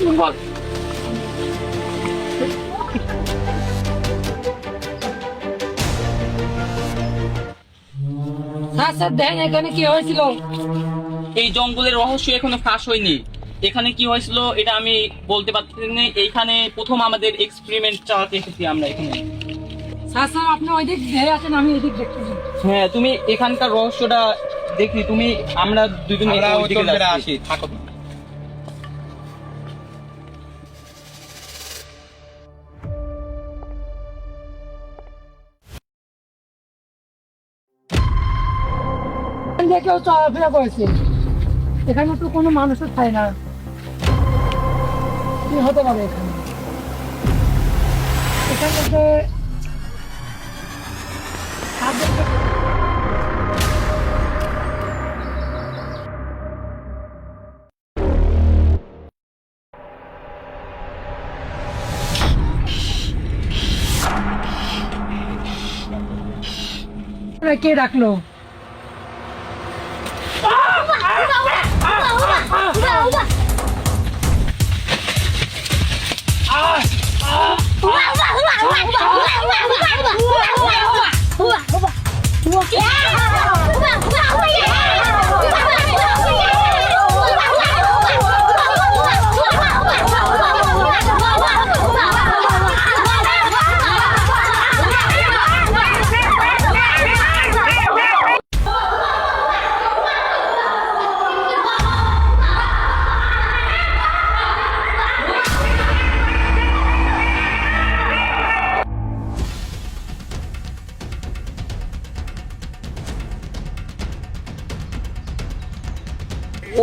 জঙ্গল sir sir দেখেন এখানে কি হয়েছিল? এই জঙ্গলের রহস্য এখনও ফাঁস হয়নি। এখানে কি হয়েছিল এটা আমি বলতে পারছি না। এইখানে প্রথম আমাদের এক্সপেরিমেন্ট চালাতে এসেছি আমরা এখানে। স্যার স্যার আপনি ওই দিক দেখে আছেন আমি দেখতেছি হ্যাঁ তুমি এখানকার রহস্যটা দেখি। তুমি আমরা দুজন দিকে। আসি থাকো দিয়ে চলাফেরা করেছে। এখানে তো কোনো মানুষের থাকে না। কি হতে পারে এখানে? এখানে যে ว้าว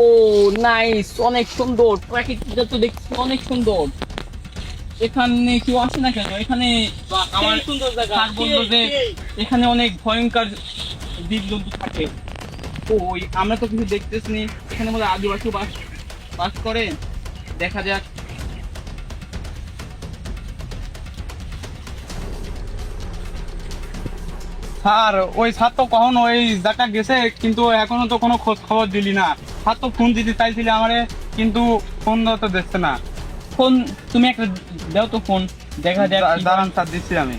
ও নাইস অনেক সুন্দর। প্রাকৃতিকটা তো দেখছি অনেক সুন্দর। এখানে কেউ আসে না কেন? এখানে আমার সুন্দর জায়গা। বলল যে এখানে অনেক ভয়ঙ্কর জীবজন্তু থাকে। ওই আমরা তো কিছু দেখতেছি নি। এখানে মধ্যে আদিবাসী বাস বাস করে। দেখা যাক। স্যার ওই স্যার তো কখন ওই জায়গা গেছে কিন্তু এখনও তো কোনো খোঁজ খবর দিলি না। স্যার তো ফোন দিতে চাইছিলে আমারে কিন্তু ফোন দেওয়া তো দেখছে না। ফোন তুমি একটা দাও তো ফোন দেখা যাক দাঁড়ান স্যার দিচ্ছি আমি।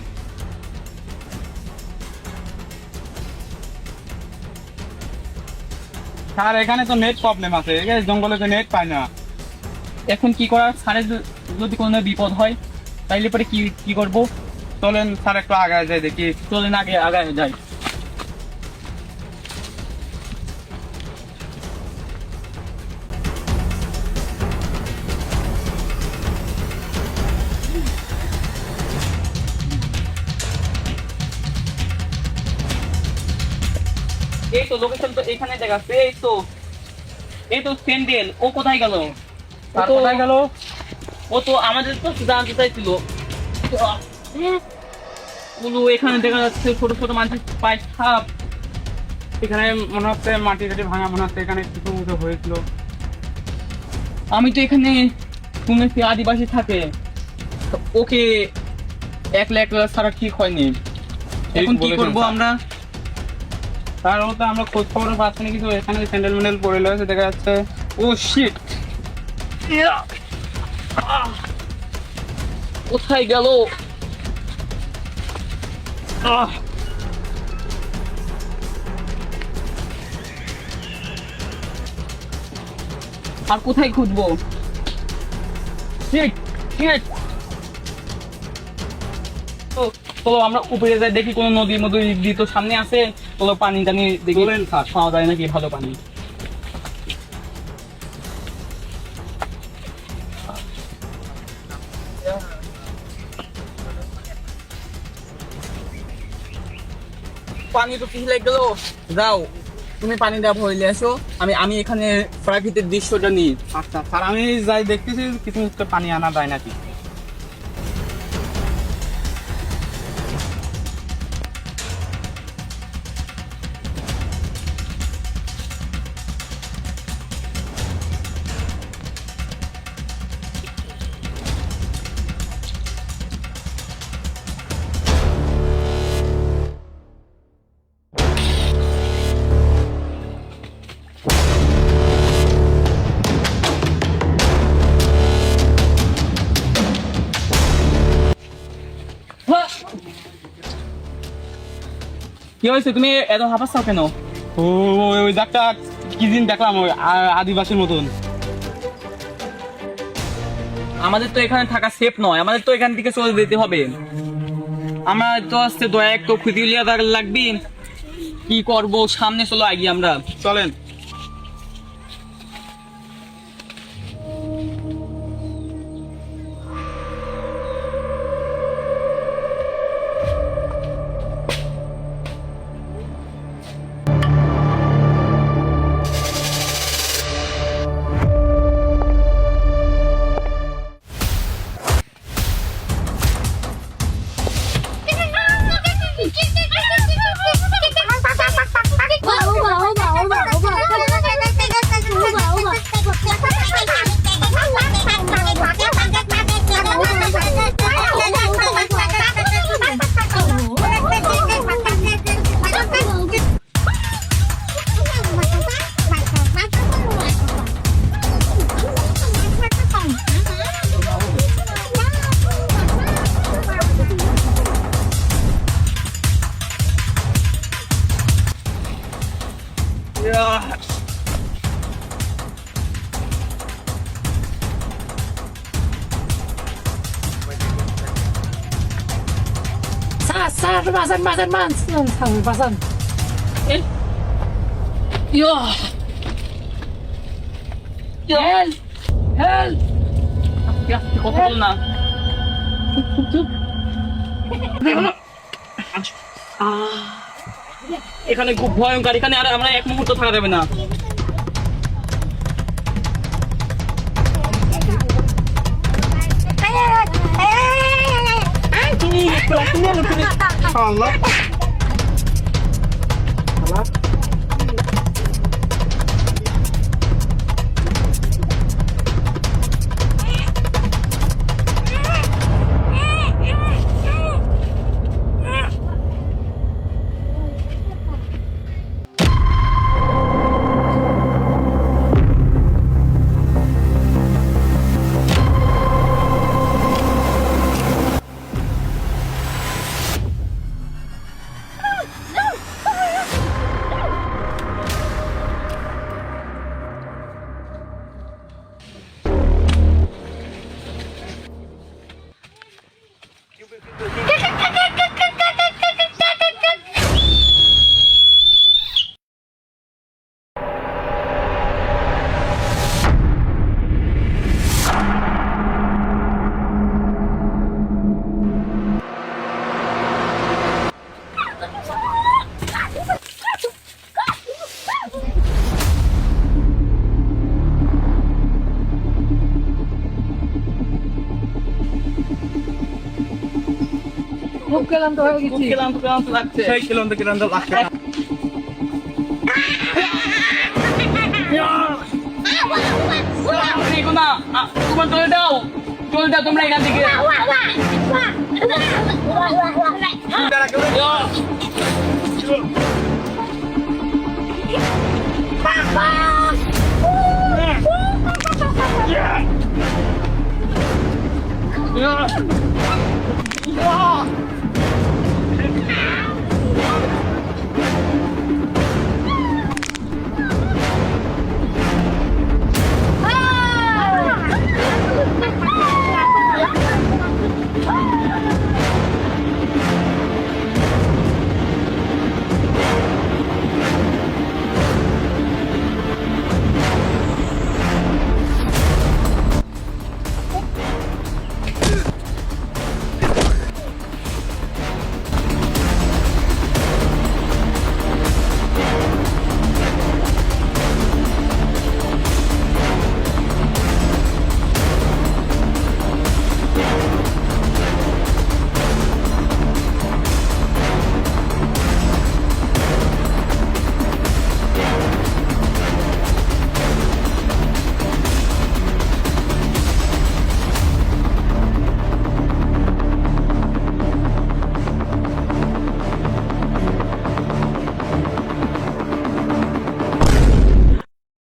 স্যার এখানে তো নেট প্রবলেম আছে জঙ্গলে তো নেট পায় না। এখন কি করার? সারে যদি কোনো বিপদ হয় তাইলে পরে কি কি করব? চলেন স্যার একটু আগায় যাই দেখি। চলেন আগে আগায় যাই। তো লোকেশন তো এখানে দেখা যাচ্ছে এই তো এই তো স্যান্ডেল ও কোথায় গেল? কোথায় গেল। ও তো আমাদের তো জানতে চাইছিল। গুলো এখানে দেখা যাচ্ছে ছোট ছোট মানুষের পায়ে ছাপ এখানে মনে হচ্ছে মাটি টাটি ভাঙা মনে হচ্ছে এখানে কিছু মতো হয়েছিল। আমি তো এখানে শুনেছি আদিবাসী থাকে। ওকে একলা একলা ছাড়া ঠিক হয়নি। এখন কি করব স্যার। আমরা তার মধ্যে আমরা খোঁজ পাচ্ছি কিন্তু এখানে স্যান্ডেল ম্যান্ডেল পড়ে রয়েছে, দেখা যাচ্ছে। ও শিট কোথায় গেল? আর কোথায় খুঁজবো? তো চলো আমরা উপরে যাই, দেখি কোনো নদী মধ্যে তো সামনে আছে। চলো পানি টানি দেখি পাওয়া যায় নাকি ভালো পানি? পানি তো পিছলে গেল। যাও তুমি পানি দেওয়া ভরলে আসো। আমি আমি এখানে প্রাকৃতিক দৃশ্যটা নিই। আচ্ছা স্যার আমি যাই দেখতেছি কিছু পানি আনা যায় নাকি? কি হয়েছে? তুমি এত হাঁপাচ্ছাও কেন? ও ওই- দাগটা কি দিন দেখলাম ওই আদিবাসীর মতন। আমাদের তো এখানে থাকা সেফ নয় আমাদের তো এখান থেকে চলে যেতে হবে। আমরা তো আসতে দয়া একটু লাগবে লিয়া লাগবি। কি করব? সামনে চলো আগে আমরা। চলেন। 야. 사살 마산 마산 마산 상 마산. 엘. 야. 야. 엘. 엘. 야, 이거 겁나. 툭툭툭. 아. এখানে খুব ভয়ঙ্কর এখানে আর আমরা এক মুহূর্ত থাকা যাবে না খুব ক্লান্ত হয়ে খুব গেছি ক্লান্ত ক্লান্ত লাগছে সেই কিলোমিটার কিলোমিটার লাগছে দেখো না আ, তোমার চলে দাও চলে দাও তোমরা এখান থেকে Yeah. Ah!